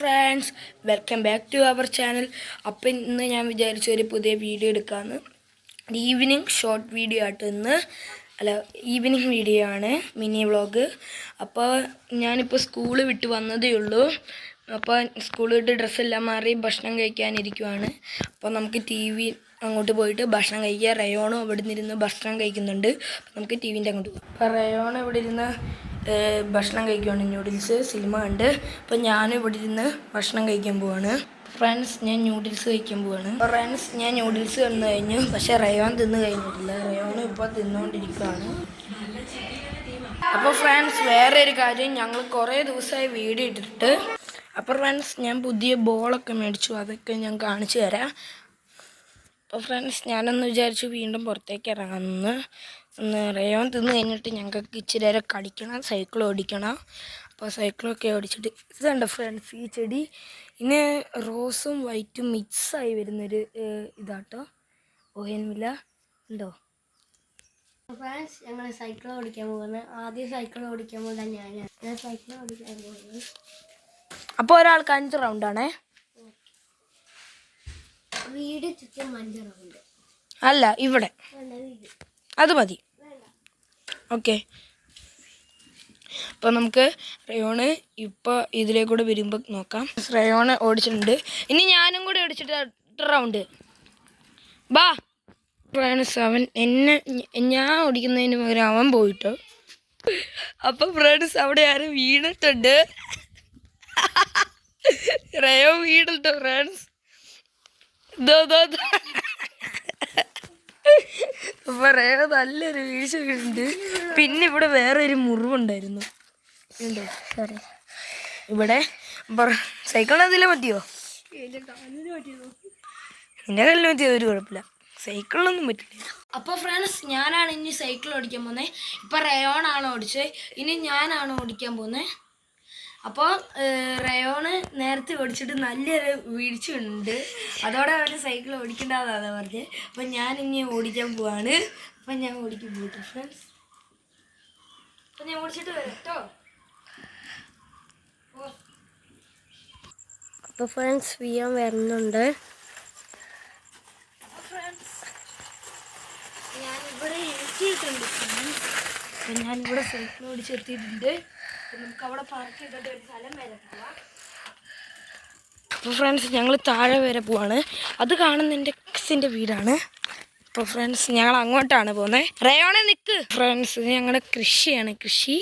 Friends welcome back to our channel അപ്പം ഇന്ന് ഞാൻ വിചാരിച്ച ഒരു പുതിയ വീഡിയോ എടുക്കാമെന്ന് ഈവനിങ് ഷോർട്ട് വീഡിയോ ആയിട്ട് ഇന്ന് അല്ല ഈവനിങ് വീഡിയോ ആണ് മിനി വ്ളോഗ് അപ്പോൾ ഞാനിപ്പോൾ സ്കൂൾ വിട്ട് വന്നതേ ഉള്ളൂ. അപ്പോൾ സ്കൂൾ വിട്ട് ഡ്രസ്സെല്ലാം മാറി ഭക്ഷണം കഴിക്കാനിരിക്കുവാണ്. അപ്പോൾ നമുക്ക് ടി വി അങ്ങോട്ട് പോയിട്ട് ഭക്ഷണം കഴിക്കുക. റയോണും അവിടെ നിന്നിരുന്ന് ഭക്ഷണം കഴിക്കുന്നുണ്ട്. നമുക്ക് ടി വിന്റെ അങ്ങോട്ട് പോകാം. അപ്പോൾ റയോൺ ഇവിടെ ഇരുന്ന് ഭക്ഷണം കഴിക്കുവാണ്. ന്യൂഡിൽസ് സിനിമ ഉണ്ട് അപ്പോൾ ഞാനും ഇവിടെ ഇരുന്ന് ഭക്ഷണം കഴിക്കാൻ പോവാണ്. ഫ്രണ്ട്സ് ഞാൻ ന്യൂഡിൽസ് കഴിക്കാൻ പോവാണ്. ഫ്രണ്ട്സ് ഞാൻ ന്യൂഡിൽസ് വന്നു കഴിഞ്ഞു. പക്ഷേ റയോൺ തിന്ന് കഴിഞ്ഞിട്ടില്ല. റയോൺ ഇപ്പോൾ തിന്നുകൊണ്ടിരിക്കുകയാണ് അപ്പോൾ ഫ്രണ്ട്സ് വേറെ ഒരു കാര്യം. ഞങ്ങൾ കുറേ ദിവസമായി വീഡിയോ ഇട്ടിട്ട്. അപ്പോൾ ഫ്രണ്ട്സ് ഞാൻ പുതിയ ബോളൊക്കെ മേടിച്ചു. അതൊക്കെ ഞാൻ കാണിച്ചു തരാം. അപ്പോൾ ഫ്രണ്ട്സ് ഞാനൊന്ന് വിചാരിച്ചു വീണ്ടും പുറത്തേക്ക് ഇറങ്ങാമെന്ന് ഒന്ന് റയോൺ തിന്ന് കഴിഞ്ഞിട്ട് ഞങ്ങൾക്ക് ഇച്ചിരി നേരം കളിക്കണം സൈക്കിൾ ഓടിക്കണം. അപ്പോൾ സൈക്കിളൊക്കെ ഓടിച്ചിട്ട് ഇതുണ്ട് ഫ്രണ്ട്സ് ഈ ചെടി. ഇനി റോസും വൈറ്റും മിക്സായി വരുന്നൊരു ഇതാട്ടോ. ഓഹൻവില്ല ഉണ്ടോ? ഫ്രണ്ട്സ് ഞങ്ങൾ സൈക്കിൾ ഓടിക്കാൻ പോകുന്നത് ആദ്യം സൈക്കിൾ ഓടിക്കാൻ പോകുന്നത് ഞാൻ ഞാൻ സൈക്കിൾ ഓടിക്കാൻ പോകുന്നത് അപ്പോൾ ഒരാൾക്ക് അഞ്ച് റൗണ്ടാണേ വീട് ചുറ്റും മഞ്ചറുണ്ട് അല്ല ഇവിടെ. അത് മതി. ഓക്കെ. അപ്പോൾ നമുക്ക് റയോണ് ഇപ്പോൾ ഇതിലേക്കൂടെ വരുമ്പോൾ നോക്കാം. റയോണ് ഓടിച്ചിട്ടുണ്ട്. ഇനി ഞാനും കൂടെ ഓടിച്ചിട്ട് റൗണ്ട് ബാ. ഫ്രണ്ട്സ് അവൻ എന്നെ ഞാൻ ഓടിക്കുന്നതിന് പകരം അവൻ പോയിട്ടോ. അപ്പൊ ഫ്രണ്ട്സ് അവിടെ ആരും വീണിട്ടുണ്ട്. റയോ വീണിട്ടോ ഫ്രണ്ട്സ് ദോ ദോ ദോ. അപ്പൊ റയോ നല്ലൊരു വീഴ്ച വീഴുന്നുണ്ട് പിന്നെ ഇവിടെ വേറെ ഒരു മുറിവുണ്ടായിരുന്നു ഇവിടെ സൈക്കിളിന് അതിലെ പറ്റിയോ? എന്റെ കല്ലിന് പറ്റിയോ ഒരു കുഴപ്പമില്ല. സൈക്കിളിനൊന്നും പറ്റില്ല അപ്പോൾ ഫ്രണ്ട്സ് ഞാനാണ് ഇനി സൈക്കിൾ ഓടിക്കാൻ പോകുന്നത് ഇപ്പം ആണ് ഓടിച്ചത്. ഇനി ഞാനാണ് ഓടിക്കാൻ പോകുന്നത് അപ്പോൾ റയോണ് നേരത്തെ ഓടിച്ചിട്ട് നല്ലൊരു വീഴ്ചയുണ്ട്. അതോടെ അവന് സൈക്കിൾ ഓടിക്കേണ്ടതാണ് പറഞ്ഞത് അപ്പം ഞാൻ ഇനി ഓടിക്കാൻ പോവാണ്. അപ്പം ഞാൻ ഓടിക്കും പോയിട്ട് ഫ്രണ്ട്സ് അപ്പം ഞാൻ ഓടിച്ചിട്ട് വരാം കേട്ടോ അപ്പോൾ ഫ്രണ്ട്സ് വിയാൻ വരുന്നുണ്ട്. ഞാനിവിടെ എത്തിയിട്ടുണ്ട് അപ്പം ഞാനിവിടെ സൈക്കിൾ ഓടിച്ചെത്തിയിട്ടുണ്ട്. പാർക്ക് ചെയ്തിട്ട് ഒരു അപ്പോൾ ഫ്രണ്ട്സ് ഞങ്ങൾ താഴെ വരെ പോവാണ്. അത് കാണുന്ന എന്റെ എക്സിന്റെ വീടാണ്. അപ്പോൾ ഫ്രണ്ട്സ് ഞങ്ങൾ അങ്ങോട്ടാണ് പോകുന്നത് റയോണെ നിൽക്ക് ഫ്രണ്ട്സ് ഞങ്ങളുടെ കൃഷിയാണ്. കൃഷി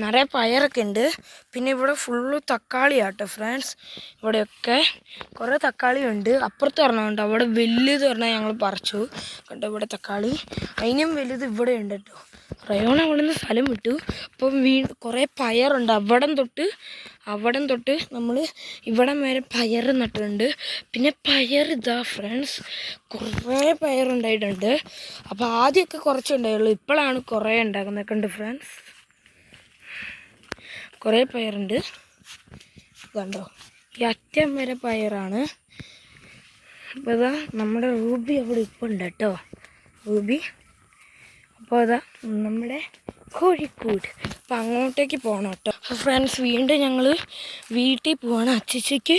നിറയെ പയറൊക്കെ ഉണ്ട് പിന്നെ ഇവിടെ ഫുള്ള് തക്കാളിയാട്ടോ ഫ്രണ്ട്സ്. ഇവിടെയൊക്കെ കുറേ തക്കാളി ഉണ്ട് അപ്പുറത്ത് പറഞ്ഞുണ്ട് അവിടെ വലുത് പറഞ്ഞാൽ ഞങ്ങൾ പറിച്ചു. കണ്ടോ ഇവിടെ തക്കാളി? അതിനും വലുത് ഇവിടെ ഉണ്ട് കേട്ടോ. റയോൺ അവിടെ നിന്ന് സ്ഥലം വിട്ടു. അപ്പം വീ കുറേ പയറുണ്ട്. അവിടം തൊട്ട് അവിടം തൊട്ട് നമ്മൾ ഇവിടം വരെ പയർ നട്ടിട്ടുണ്ട്. പിന്നെ പയർ ഇതാ ഫ്രണ്ട്സ്. കുറേ പയറുണ്ടായിട്ടുണ്ട് അപ്പോൾ ആദ്യമൊക്കെ കുറച്ചുണ്ടായുള്ളൂ ഇപ്പോഴാണ് കുറേ ഉണ്ടാക്കുന്നൊക്കെ ഉണ്ട് ഫ്രണ്ട്സ്. കുറേ പയറുണ്ട്. കണ്ടോ? ഈ അറ്റം വരെ പയറാണ്. അപ്പോൾ ഇതാ നമ്മുടെ റൂബി അവിടെ ഇപ്പം ഉണ്ട് കേട്ടോ. റൂബി. അപ്പോൾ അതാ നമ്മുടെ കോഴിക്കോട്. അപ്പം അങ്ങോട്ടേക്ക് പോകണം കേട്ടോ. ഫ്രണ്ട്സ് വീണ്ടും ഞങ്ങൾ വീട്ടിൽ പോവാണ്. അച്ചച്ചയ്ക്ക്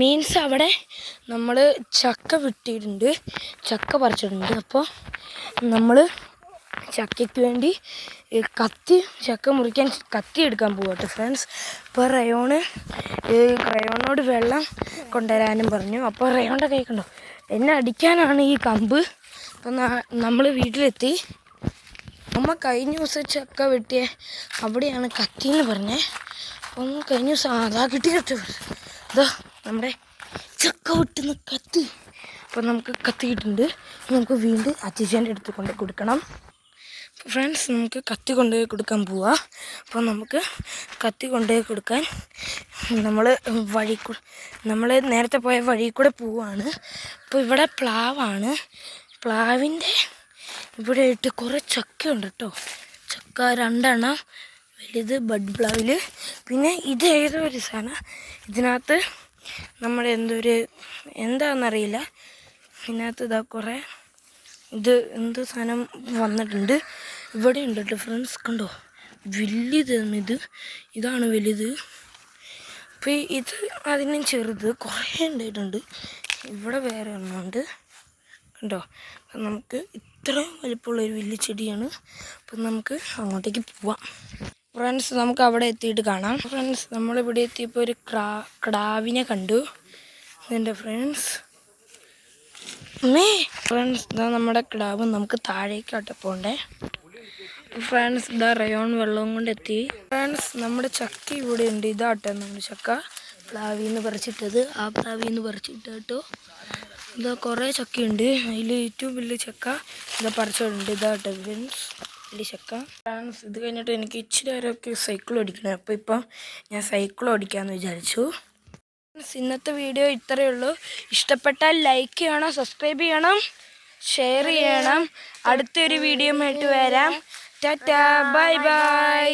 മീൻസ് അവിടെ നമ്മൾ ചക്ക വിട്ടിട്ടുണ്ട് ചക്ക പറിച്ചിട്ടുണ്ട്. അപ്പോൾ നമ്മൾ ചക്കയ്ക്ക് വേണ്ടി കത്തി ചക്ക മുറിക്കാൻ കത്തി എടുക്കാൻ പോകട്ടെ ഫ്രണ്ട്സ് അപ്പോൾ റയോണ് റയോണോട് വെള്ളം കൊണ്ടുവരാനും പറഞ്ഞു. അപ്പോൾ റയോണിന്റെ കൈ കണ്ടോ? എന്നെ അടിക്കാനാണ് ഈ കമ്പ്. അപ്പം നമ്മൾ വീട്ടിലെത്തി. അമ്മ കഴിഞ്ഞ ദിവസം ചക്ക വെട്ടിയ അവിടെയാണ് കത്തി എന്ന് പറഞ്ഞേ. അപ്പം കഴിഞ്ഞ ദിവസം അതാ കിട്ടി കിട്ടി ഇതാ നമ്മുടെ ചക്ക വെട്ടുന്ന കത്തി. അപ്പം നമുക്ക് കത്തി കിട്ടുന്നുണ്ട് നമുക്ക് വീണ്ടും അച്ഛന്റെ അടുത്ത് കൊണ്ട് കൊടുക്കണം. ഫ്രണ്ട്സ് നമുക്ക് കത്തി കൊണ്ടുപോയി കൊടുക്കാൻ പോവാം. അപ്പോൾ നമുക്ക് കത്തി കൊണ്ടുപോയി കൊടുക്കാൻ നമ്മൾ വഴി നമ്മൾ നേരത്തെ പോയ വഴി കൂടെ പോവാണ്. അപ്പോൾ ഇവിടെ പ്ലാവാണ്. പ്ലാവിന്റെ ഇവിടെ ഇട്ട് കുറേ ചക്കയുണ്ട് കേട്ടോ ചക്ക രണ്ടെണ്ണം വലുത് ബഡ് പ്ലാവിൽ പിന്നെ ഇത് ഏതോ ഒരു സാധനം. ഇതിനകത്ത് നമ്മുടെ എന്തൊരു എന്താണെന്നറിയില്ല ഇതിനകത്ത് ഇതാ കുറേ ഇത് എന്ത് സാധനം വന്നിട്ടുണ്ട്. ഇവിടെ ഉണ്ട് ഫ്രണ്ട്സ് കണ്ടോ? വലിയതാണ് ഇത് ഇതാണ് വലുത്. അപ്പോൾ ഇത് അതിനും ചെറുത്. കുറേ ഉണ്ടായിട്ടുണ്ട്. ഇവിടെ വേറെ ഒന്നുണ്ട്. കണ്ടോ? നമുക്ക് ഇത്രയും വലിപ്പമുള്ള ഒരു വലിയ ചെടിയാണ്. അപ്പം നമുക്ക് അങ്ങോട്ടേക്ക് പോവാം. ഫ്രണ്ട്സ് നമുക്ക് അവിടെ എത്തിയിട്ട് കാണാം. ഫ്രണ്ട്സ് നമ്മളിവിടെ എത്തിയപ്പോൾ ഒരു ക്രാ ക്ടാവിനെ കണ്ടു. എന്റെ ഫ്രണ്ട്സ് ഫ്രണ്ട്സ് നമ്മുടെ ക്ടാവ് നമുക്ക് താഴേക്കാട്ടെ പോണ്ടേ. ഫ്രണ്ട്സ് ഇതാ റയോൺ വെള്ളവും കൊണ്ട് എത്തി ഫ്രണ്ട്സ് നമ്മുടെ ചക്ക ഇവിടെ ഉണ്ട് ഇതാട്ടെ നമ്മുടെ ചക്ക. പ്ലാവിൽ നിന്ന് പറിച്ചിട്ടത്. ആ പ്ലാവിൽ നിന്ന് പറിച്ചിട്ട് ഇതാ കുറേ ചക്കയുണ്ട്. അതിൽ ഏറ്റവും വലിയ ചക്ക ഇതാ പറിച്ചിട്ടുണ്ട് ഇതാട്ടെ ഫ്രണ്ട്സ് വലിയ ചക്ക. ഫ്രണ്ട്സ് ഇത് കഴിഞ്ഞിട്ട് എനിക്ക് ഇച്ചിരി നേരമൊക്കെ സൈക്കിൾ ഓടിക്കണം. അപ്പോൾ ഇപ്പം ഞാൻ സൈക്കിൾ ഓടിക്കാമെന്ന് വിചാരിച്ചു. ഇന്നത്തെ വീഡിയോ ഇത്രയേ ഉള്ളൂ. ഇഷ്ടപ്പെട്ടാൽ ലൈക്ക് ചെയ്യണം സബ്സ്ക്രൈബ് ചെയ്യണം ഷെയർ ചെയ്യണം. അടുത്തൊരു വീഡിയോ ആയിട്ട് വരാം. Tata bye bye